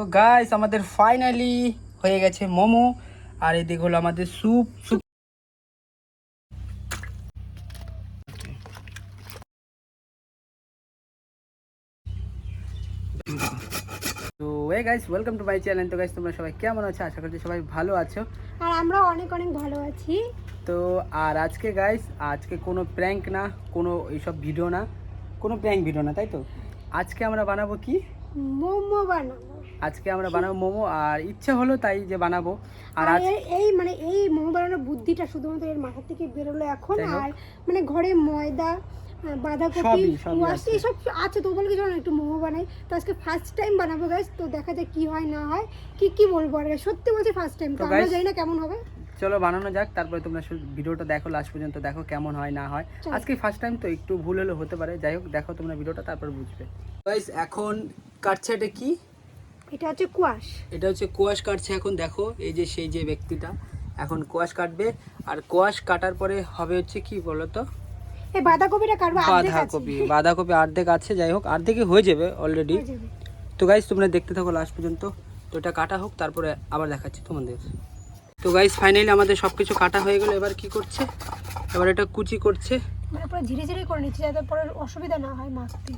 তো গাইস আমাদের ফাইনালি হয়ে গেছে মোমো আর এদিকে হলো আমাদের স্যুপ স্যুপ তো guys welcome to my channel তো গাইস তোমরা সবাই কেমন আছো? আশা করছি সবাই ভালো আছো। আর আমরা অনেক অনেক ভালো আছি। তো আর আজকে গাইস আজকে কোনো প্র্যাঙ্ক না কোনো এইসব ভিডিও না কোনো প্র্যাঙ্ক ভিডিও না তাই তো? আজকে আমরা বানাবো কি? মোমো বানাবো। আজকে আমরা বানাবো মোমো আর ইচ্ছে হলো তাই যে বানাবো। আর আজ এই মানে এই মোমো বানানোর বুদ্ধিটা শুধুমাত্র এর মাথা থেকে বেরোলো এখন আর মানে ঘরে ময়দা বাঁধাকপি সবই কুয়াশি আছে। তো বলে কিছু একটু মোমো বানাই। তো আজকে ফার্স্ট টাইম বানাবো গাইস তো দেখা যায় কি হয় না হয়। কি কি বলব আর সত্যি বলছি ফার্স্ট টাইম তো আমরা জানি না কেমন হবে। চলো বানানো যাক তারপরে তোমরা ভিডিওটা দেখো লাস্ট পর্যন্ত দেখো কেমন হয় না হয়। আজকে ফার্স্ট টাইম তো একটু ভুল হলে হতে পারে। যাই হোক দেখো তোমরা ভিডিওটা তারপর বুঝবে। গাইস এখন কাটছে এটা কি? এটা হচ্ছে কুয়াশ। এটা হচ্ছে কোয়াশ কাটছে এখন দেখো এই যে সেই যে ব্যক্তিটা। এখন কোয়াশ কাটবে আর কোয়াশ কাটার পরে হবে হচ্ছে কি বলো তো এই বাঁধাকপিটা কাটবো। বাঁধাকপি বাঁধাকপি অর্ধেক আছে যাই হোক অর্ধেকই হয়ে যাবে অলরেডি তো গাইস তোমরা দেখতে থাকো লাস্ট পর্যন্ত। তো এটা কাটা হোক তারপরে আবার দেখাচ্ছি তোমাদের। তো গাইস ফাইনালি আমাদের সব কিছু কাটা হয়ে গেল এবার কি করছে? এবার এটা কুচি করছে। মানে পুরো ধীরে ধীরে করে নিচ্ছি যাতে পরে অসুবিধা না হয় মাখতে।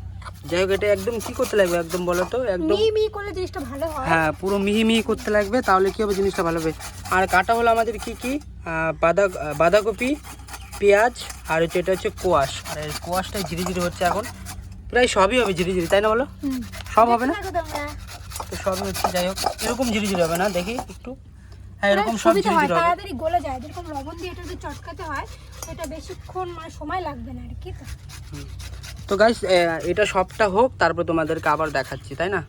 যাই হোক এটা একদম কি করতে লাগবে একদম বলো তো? একদম মিহি মিহি করলে জিনিসটা ভালো হয়। হ্যাঁ পুরো মিহি মিহি করতে লাগবে তাহলে কি হবে জিনিসটা ভালো হবে? আর কাটা হলো আমাদের কি কি? বাঁধা বাঁধাকপি পেঁয়াজ আর হচ্ছে এটা হচ্ছে কোয়াশ। আর এই কোয়াশটাই ধীরে ধীরে হচ্ছে এখন প্রায় সবই হবে ধীরে ধীরে তাই না বলো? সব হবে না? তো সবই হচ্ছে যাই হোক এরকম ধীরে ধীরে হবে না? দেখি একটু। হ্যাঁ এরকম সব হয় হবে তাড়াতাড়ি গলে যায় যেরকম লবণ দিয়ে এটা যদি চটকাতে হয় বেশিক্ষণ মানে সময় লাগবে না আর কি তো। তো গাইস এটা সবটা হোক তারপর তোমাদেরকে আবার দেখাচ্ছি তাই না?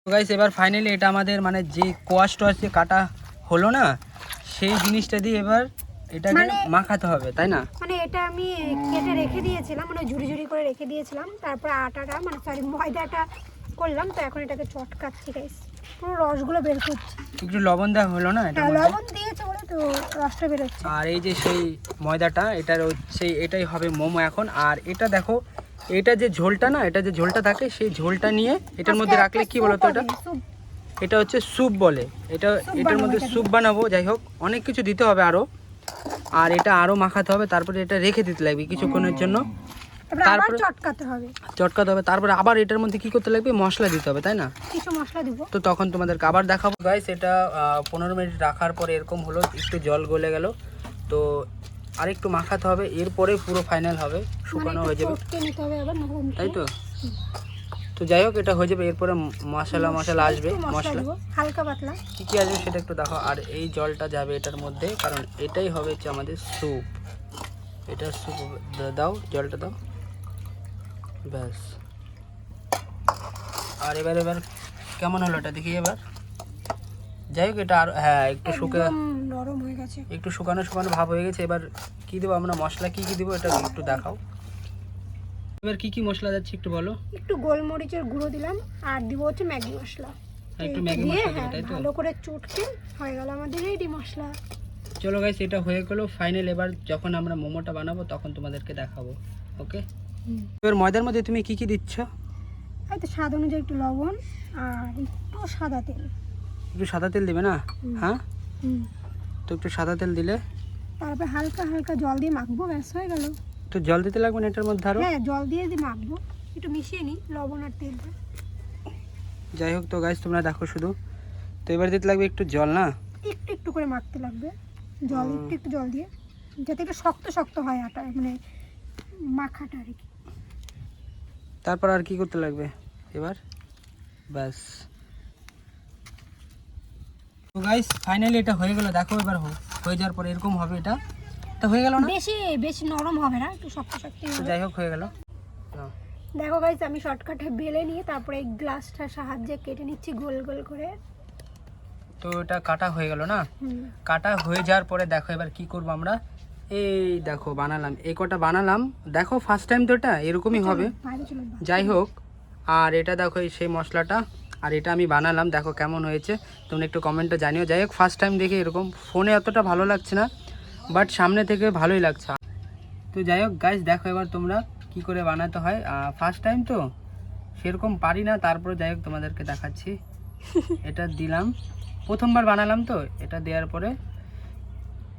তো গাইস এবার ফাইনালি এটা আমাদের মানে যে কোয়াশ টোয়াশ কাটা হলো না সেই জিনিসটা দিয়ে এবার এটাকে মানে- মাখাতে হবে তাই না? মানে এটা আমি কেটে রেখে দিয়েছিলাম মানে ঝুড়ি ঝুড়ি করে রেখে দিয়েছিলাম। তারপরে আটাটা মানে সরি ময়দাটা করলাম তো এখন এটাকে চটকাচ্ছি গাইস পুরো রসগুলো বের করছি। একটু লবণ দেওয়া হলো না এটা হ্যাঁ লবণ দিয়েছে বলে তো রসটা বেরোচ্ছে আর এই যে সেই ময়দাটা এটার সেই এটাই হবে মোমো এখন। আর এটা দেখো এটা যে ঝোলটা না এটা যে ঝোলটা থাকে সেই ঝোলটা নিয়ে এটার মধ্যে রাখলে কি বলতো এটা? এটা হচ্ছে স্যুপ বলে। এটা এটার মধ্যে স্যুপ বানাবো যাই হোক অনেক কিছু দিতে হবে আরও আর এটা আরও মাখাতে হবে তারপরে এটা রেখে দিতে লাগবে কিছুক্ষণের জন্য। তারপরে চটকাতে হবে। চটকাতে হবে তারপরে আবার এটার মধ্যে কি করতে লাগবে? মশলা দিতে হবে তাই না? কিছু মশলা দিব। তো তখন তোমাদেরকে আবার দেখাবো। গাইস এটা পনেরো মিনিট রাখার পরে এরকম হলো একটু জল গলে গেল। তো আর একটু মাখাতে হবে এরপরে পুরো ফাইনাল হবে শুকানো হয়ে যাবে। তাই তো? তো যাই হোক এটা হয়ে যাবে। এরপরে মশলা মশলা আসবে মশলা হালকা পাতলা। কি কি আসবে সেটা একটু দেখো। আর এই জলটা যাবে এটার মধ্যে কারণ এটাই হবে হচ্ছে আমাদের স্যুপ। এটা স্যুপ দাও জলটা দাও। ব্যাস। আর এবার এবার কেমন হলো এটা দেখি এবার? যাই হোক এটা আর হ্যাঁ একটু শুকে নরম হয়ে গেছে। একটু শুকানো শুকানো ভাব হয়ে গেছে। এবার কি দেবো আমরা? মশলা কি কি দেবো? এটা একটু দেখাও। এবার কি কি মশলা যাচ্ছে একটু বলো? একটু গোলমরিচের গুঁড়ো দিলাম আর দিব হচ্ছে ম্যাগি মশলা। একটু ম্যাগি মশলা দেবো হ্যাঁ, তাই তো? ভালো করে চটকে হয়ে গেল আমাদের রেডি মশলা। চলো গাইস এটা হয়ে গেলো ফাইনাল এবার যখন আমরা মোমোটা বানাবো তখন তোমাদেরকে দেখাবো ওকে এবার ময়দার মধ্যে তুমি কি কি দিচ্ছ? এই তো স্বাদ অনুযায়ী একটু লবণ আর একটু সাদা তেল। একটু সাদা তেল দিবে না? হ্যাঁ? তো একটু সাদা তেল দিলে? তারপরে হালকা হালকা জল দিয়ে মাখবো ব্যাস হয়ে গেল। একটু জল দিতে লাগবে না এটার মধ্যে আরও? হ্যাঁ জল দিয়ে দিয়ে মাখবো। একটু মিশিয়ে নিই লবণ আর তেলটা যাই হোক তো গাইস তোমরা দেখো শুধু। তো এবার দিতে লাগবে একটু জল না? একটু একটু করে মাখতে লাগবে। জল একটু একটু জল দিয়ে। যাতে একটু শক্ত শক্ত হয় আটা মানে মাখাটা আর কি। তারপর আর কি করতে লাগবে? এবার? ব্যাস। তো গাইস ফাইনালি এটা হয়ে গেল। দেখো এবার হয়ে যাওয়ার পর এরকম হবে এটা। হয়ে গেল না? বেশি বেশি নরম হবে না একটু শক্ত শক্ত যাই হোক হয়ে গেল। দেখো গাইজ আমি শর্টকাটে বেলে নিয়ে তারপরে এই গ্লাসটার সাহায্যে কেটে নিচ্ছি গোল গোল করে। তো এটা কাটা হয়ে গেল না। কাটা হয়ে যাওয়ার পরে দেখো এবার কি করব আমরা? এই দেখো বানালাম। এই কটা বানালাম। দেখো ফার্স্ট টাইম তো এটা এরকমই হবে। যাই হোক আর এটা দেখো এই সেই মশলাটা আর এটা আমি বানালাম। দেখো কেমন হয়েছে। তোমরা একটু কমেন্টে জানিও। যাই হোক ফার্স্ট টাইম দেখে এরকম। ফোনে অতটা ভালো লাগছে না। বাট সামনে থেকে ভালোই লাগছে। তো যাই হোক গাইজ দেখো এবার তোমরা কি করে বানাতে হয়। ফার্স্ট টাইম তো? সেরকম পারি না তারপরে যাই হোক তোমাদেরকে দেখাচ্ছি। এটা দিলাম। প্রথমবার বানালাম তো এটা দেওয়ার পরে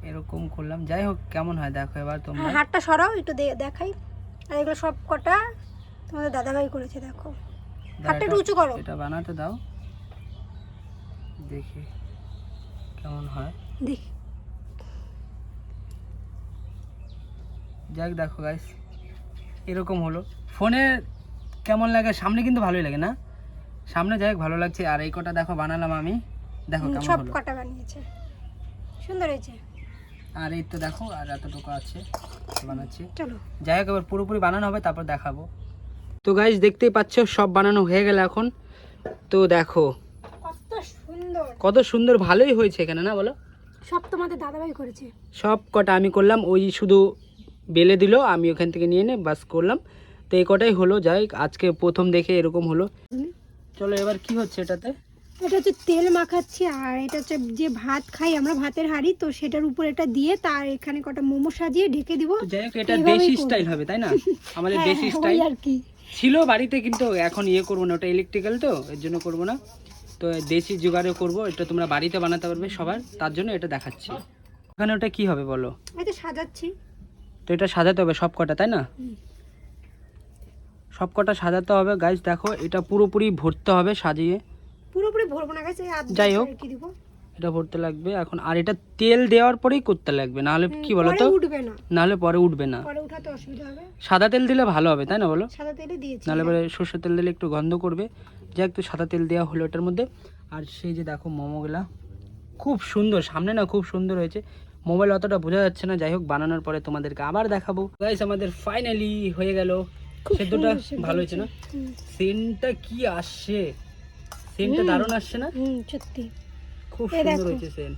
এরকম করলাম। যাই হোক কেমন হয় দেখো এবার তোমরা। হ্যাঁ হাতটা সরাও একটু দেখাই। আর এগুলো সব কটা তোমাদের দাদাভাই করেছে দেখো। হাতটা একটু উঁচু করো। এটা বানাতে দাও। দেখি কেমন হয়। দেখি। যাক দেখো গাইস এরকম হলো। ফোনে কেমন লাগে? সামনে কিন্তু ভালোই লাগে না? সামনে যাই ভালো লাগছে। আর এই কটা দেখো বানালাম আমি। দেখো কেমন সব কটা বানিয়েছে। সুন্দর হয়েছে। আর এই তো দেখো আর এতটুকু আছে বানাচ্ছি। চলো। যাই হোক এবার পুরোপুরি বানানো হবে তারপর দেখাবো। তো গাইস দেখতেই পাচ্ছ সব বানানো হয়ে গেল এখন। তো দেখো। কত সুন্দর। কত সুন্দর ভালোই হয়েছে এখানে না বলো? সব তোমাদের দাদাভাই করেছে। সব কটা আমি করলাম ওই শুধু বেলে দিল আমি ওখান থেকে নিয়ে নে বাস করলাম। তো এই কটাই হলো যাই আজকে প্রথম দেখে এরকম হলো। চলো এবার কি হচ্ছে এটাতে? এটা হচ্ছে তেল মাখাচ্ছি আর এটা হচ্ছে যে ভাত খাই আমরা ভাতের হাঁড়ি তো সেটার উপর এটা দিয়ে তার এখানে কটা মোমো সাজিয়ে ঢেকে দিব। যাই হোক এটা দেশি স্টাইল হবে তাই না? আমাদের হ্যাঁ, দেশি স্টাইল। আর কি। ছিল বাড়িতে কিন্তু এখন ইয়ে করব না ওটা ইলেকট্রিক্যাল তো এর জন্য করব না। তো দেশি জোগাড়ে করব এটা তোমরা বাড়িতে বানাতে পারবে সবার তার জন্য এটা দেখাচ্ছি। ওখানে ওটা কি হবে বলো? তো সাজাচ্ছি। তো এটা সাজাতে হবে সব কটা তাই না। সব কটা সাজাতে হবে গাইজ দেখো এটা পুরোপুরি ভরতে হবে সাজিয়ে। পুরোপুরি ভরবো না গেছে যাই হোক। এটা ভরতে লাগবে এখন আর এটা তেল দেওয়ার পরেই করতে লাগবে নাহলে কি বলো তো? উঠবে না। নাহলে পরে উঠবে না। পরে উঠাতে অসুবিধা হবে। সাদা তেল দিলে ভালো হবে তাই না বলো? সাদা তেলে দিয়েছি নাহলে পরে সর্ষের তেল দিলে একটু গন্ধ করবে। যাই একটু সাদা তেল দেওয়া হলো এটার মধ্যে। আর সেই যে দেখো মোমোগুলা খুব সুন্দর সামনে না খুব সুন্দর হয়েছে। মোবাইল অতটা বোঝা যাচ্ছে না। যাই হোক বানানোর পরে তোমাদেরকে আবার দেখাবো। গাইস আমাদের ফাইনালি হয়ে গেল। সেদ্ধটা ভালো হয়েছে না। সেন্টটা কি আসছে? সেন্টটা। দারুণ আসছে না? হুম সত্যি। খুব সুন্দর হয়েছে সেন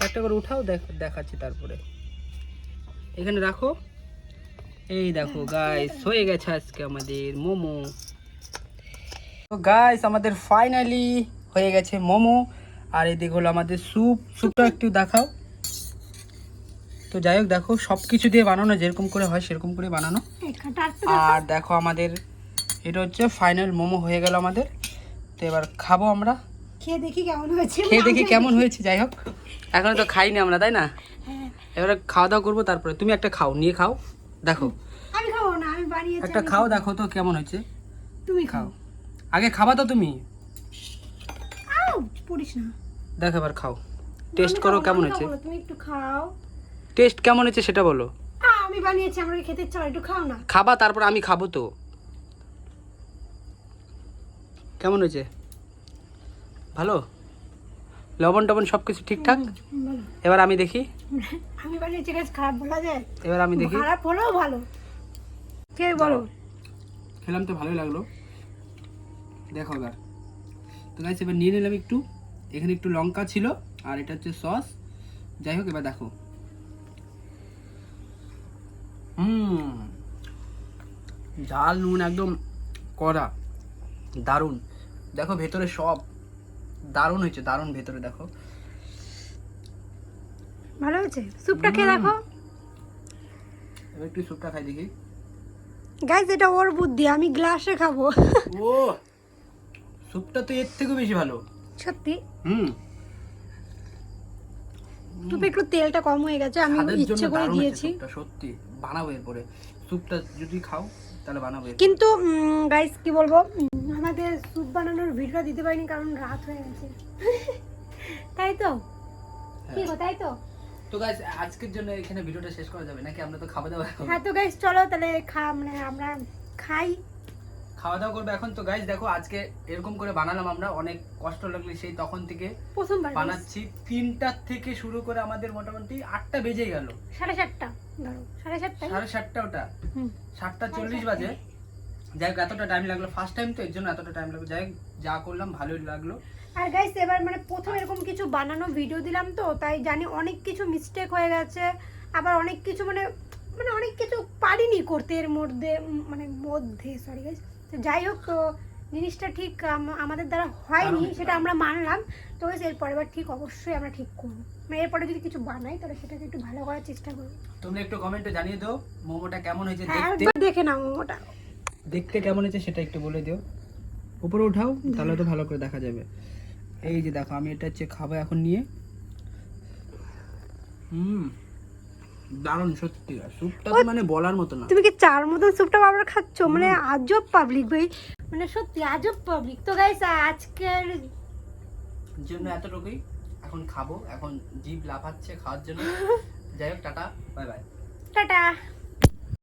একটা করে উঠাও দেখ- দেখাচ্ছি তারপরে। এখানে রাখো। এই দেখো গাইস হয়ে গেছে আজকে আমাদের মোমো। তো গাইস আমাদের ফাইনালি হয়ে গেছে মোমো। আর এদিকে হলো আমাদের স্যুপ স্যুপটা একটু দেখাও। তো যাই হোক দেখো সব কিছু দিয়ে বানানো যেরকম করে হয় সেরকম করে বানানো। আর দেখো আমাদের এটা হচ্ছে ফাইনাল মোমো হয়ে গেল আমাদের। তো এবার খাব আমরা। খেয়ে দেখি কেমন হয়েছে খেয়ে দেখি কেমন হয়েছে যাই হোক। এখনও তো খাইনি আমরা তাই না? হ্যাঁ। এবারে খাওয়া দাওয়া করব তারপরে তুমি একটা খাও নিয়ে খাও। দেখো। আমি খাব না আমি বানিয়েছি একটা খাও দেখো তো কেমন হয়েছে। তুমি খাও। খাও। আগে খাবা তো তুমি? পড়িস না। দেখো এবার খাও। টেস্ট করো কেমন হয়েছে? তুমি একটু খাও। টেস্ট কেমন হয়েছে সেটা বলো। আমি বানিয়েছি আমাকে খেতে ইচ্ছা একটু খাও না। খাবা তারপর আমি খাব তো। কেমন হয়েছে? ভালো? লবণ টবণ সব কিছু ঠিকঠাক এবার আমি দেখি। আমি বানিয়েছি গাছ খারাপ বলা যায়। এবার আমি দেখি। খারাপ হলেও ভালো। কে বলো? খেলাম তো ভালোই লাগল। দেখো এবার। তো গাইস এবার নিয়ে নিলাম একটু। এখানে একটু লঙ্কা ছিল আর এটা হচ্ছে সস। যাই হোক এবার দেখো। হুম। ঝাল নুন একদম কড়া দারুণ। দেখো ভেতরে সব দারুণ হয়েছে দারুণ ভেতরে দেখো। ভালো হয়েছে? স্যুপটা খেয়ে দেখো। একটু স্যুপটা খাই দেখি। গাইজ এটা ওর বুদ্ধি আমি গ্লাসে খাব। ও স্যুপটা তো এর থেকেও বেশি ভালো। সত্যি? হুম। স্যুপে একটু তেলটা কম হয়ে গেছে আমি ইচ্ছে করে দিয়েছি। সত্যি। বানাবো এরপরে। স্যুপটা যদি খাও তাহলে বানাবো। কিন্তু গাইস কি বলব? আমাদের স্যুপ বানানোর ভিডিও দিতে পারিনি কারণ রাত হয়ে গেছে। তাই তো? কি গো তাই তো? তো গাইস আজকের জন্য এখানে ভিডিওটা শেষ করা যাবে নাকি আমরা তো খাওয়া দাওয়া হ্যাঁ তো গাইস চলো তাহলে খা মানে আমরা খাই। খাওয়া দাওয়া করব এখন। তো গাইস দেখো আজকে এরকম করে বানালাম আমরা অনেক কষ্ট লাগলে সেই তখন থেকে প্রথমবার। বানাচ্ছি। তিনটার থেকে শুরু করে আমাদের মোটামুটি আটটা বেজে গেল। সাড়ে সাতটা। সাড়ে সাতটা সাড়ে সাতটা ওটা। হুম। সাতটা চল্লিশ বাজে। যাই হোক এতটা টাইম লাগল। ফার্স্ট টাইম তো এর জন্য এতটা টাইম লাগল। যাই যা করলাম ভালোই লাগল। আর গাইস এবার মানে প্রথম এরকম কিছু বানানো ভিডিও দিলাম তো তাই জানি অনেক কিছু মিস্টেক হয়ে গেছে। আবার অনেক কিছু মানে মানে অনেক কিছু পারিনি করতে এর মধ্যে মানে মধ্যে সরি গাইস যাই হোক তো জিনিসটা ঠিক আমাদের দ্বারা হয়নি সেটা আমরা মানলাম। তো guys, এর বার ঠিক অবশ্যই আমরা ঠিক করব। মানে এরপরে যদি কিছু বানাই তাহলে সেটাকে একটু ভালো করার চেষ্টা করব। তোমরা একটু কমেন্টে জানিয়ে দাও মোমোটা কেমন হয়েছে হ্যাঁ দেখতে। দেখে নাও মোমোটা। দেখতে কেমন হয়েছে সেটা একটু বলে দিও। উপরে উঠাও তাহলে তো ভালো করে দেখা যাবে। এই যে দেখো আমি এটা হচ্ছে খাব এখন নিয়ে। হুম দারুণ সত্যি। স্যুপটা তো মানে বলার মতো না। তুমি কি চার মতন স্যুপটা আবার খাচ্ছ? মানে আজব পাবলিক ভাই। মানে সত্যি আজব পাবলিক তো গাইস আজকের জন্য এতটুকুই এখন খাব এখন জিভ লাফাচ্ছে খাওয়ার জন্য। যাই হোক টাটা বাই বাই টাটা।